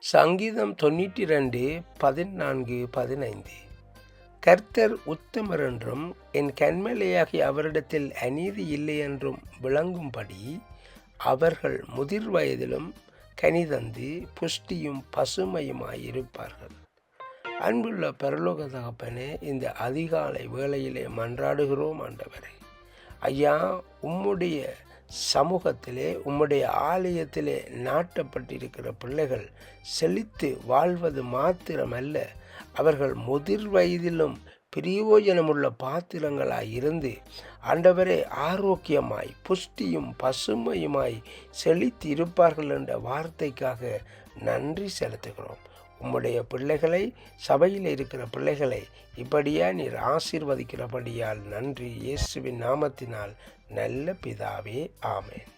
சங்கீதம் தொண்ணூற்றி ரெண்டு பதினான்கு பதினைந்து. கர்த்தர் உத்தமர் என்றும் என் கண்மலையாகி அவரிடத்தில் அநீதி இல்லை என்றும் விளங்கும்படி அவர்கள் முதிர் வயதிலும் கனிதந்து புஷ்டியும் பசுமையுமாயிருப்பார்கள். அன்புள்ள பரலோக தகப்பனே இந்த அதிகாலை வேளையிலே மன்றாடுகிறோம் ஆண்டவரே. ஐயா உம்முடைய சமூகத்திலே உம்முடைய ஆலயத்திலே நாட்டப்பட்டிருக்கிற பிள்ளைகள் செழித்து வாழ்வது மாத்திரமல்ல அவர்கள் முதிர் வயதிலும் பிரியோஜனமுள்ள பாத்திரங்களாய் இருந்து ஆண்டவரே ஆரோக்கியமாய் புஷ்டியும் பசுமையுமாய் செழித்து இருப்பார்கள் என்ற வார்த்தைக்காக நன்றி செலுத்துகிறோம். உம்முடைய பிள்ளைகளை சபையில் இருக்கிற பிள்ளைகளை இப்படியா நீர் ஆசீர்வதிக்கிறபடியால் நன்றி. இயேசுவின் நாமத்தினால் நல்ல பிதாவே ஆமேன்.